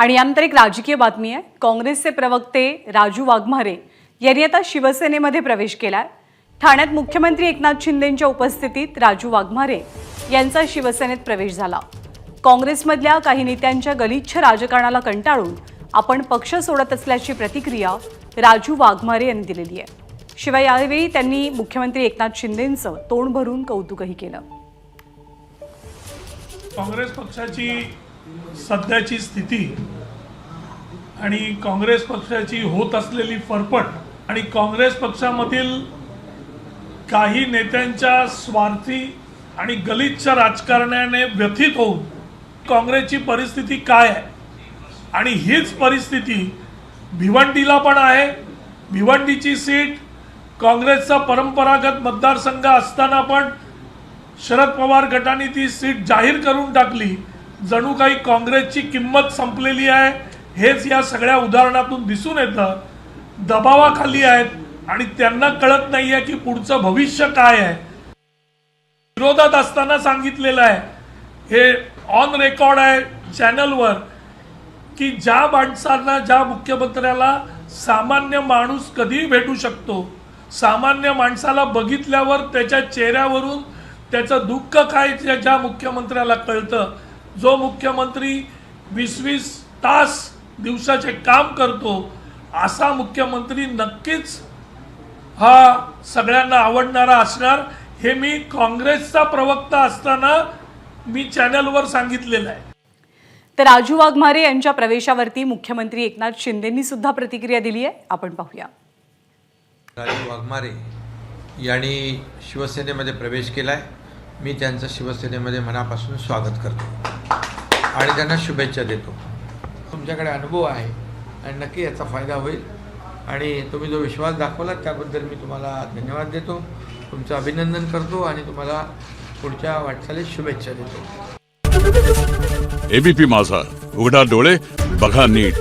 आणि यानंतर एक राजकीय बातमी आहे. काँग्रेसचे प्रवक्ते राजू वाघमारे यांनी आता शिवसेनेमध्ये प्रवेश केलाय. ठाण्यात मुख्यमंत्री एकनाथ शिंदेंच्या उपस्थितीत राजू वाघमारे यांचा शिवसेनेत प्रवेश झाला. काँग्रेसमधल्या काही नेत्यांच्या गलिच्छ राजकारणाला कंटाळून आपण पक्ष सोडत असल्याची प्रतिक्रिया राजू वाघमारे यांनी दिलेली आहे. शिवाय यावेळी त्यांनी मुख्यमंत्री एकनाथ शिंदेंचं तोंड भरून कौतुकही केलं. काँग्रेस पक्षाची सध्याची स्थिती आणि काँग्रेस पक्षाची होत असलेली फरफट आणि काँग्रेस पक्षामधील काही नेत्यांच्या स्वार्थी आणि गलिच्छ राजकारण्याने व्यथित होऊन काँग्रेसची परिस्थिती काय आहे? आणि हीच परिस्थिती भिवंडीला पण आहे. भिवंडीची सीट काँग्रेसचा परंपरागत मतदारसंघ असताना पण शरद पवार गटाने ती सीट जाहीर करून टाकली. जणू काही काँग्रेसची किंमत संपलेली आहे हेच या सगळ्या उदाहरणातून दिसून येतं. दबावाखाली आहेत आणि त्यांना कळत नाहीये की पुढचं भविष्य काय आहे. विरोधात असताना सांगितलेलं आहे हे ऑन रेकॉर्ड आहे चॅनलवर की ज्या माणसांना ज्या मुख्यमंत्र्याला सामान्य माणूस कधीही भेटू शकतो सामान्य माणसाला बघितल्यावर त्याच्या चेहऱ्यावरून त्याचं दुःख काय ज्या मुख्यमंत्र्याला कळतं जो मुख्यमंत्री वीस वीस तास दिवसाचे काम करतो असा मुख्यमंत्री नक्कीच हा सगळ्यांना आवडणारा असणार. हे मी काँग्रेसचा प्रवक्ता असताना मी चॅनलवर सांगितलेलं आहे. तर राजू वाघमारे यांच्या प्रवेशावरती मुख्यमंत्री एकनाथ शिंदेंनी सुद्धा प्रतिक्रिया दिली आहे. आपण पाहूया. राजू वाघमारे यांनी शिवसेनेमध्ये प्रवेश केला आहे मी त्यांचं शिवसेनेमध्ये मनापासून स्वागत करतो. आणि त्यांना शुभेच्छा देतो. तुमच्याकडे अनुभव आहे आणि नक्की याचा फायदा होईल. आणि तुम्ही जो विश्वास दाखवला त्याबद्दल मी तुम्हाला धन्यवाद देतो. तुमचं अभिनंदन करतो आणि तुम्हाला पुढच्या वाटचालीत शुभेच्छा देतो. एबीपी माझा. उघडा डोळे बघा नीट.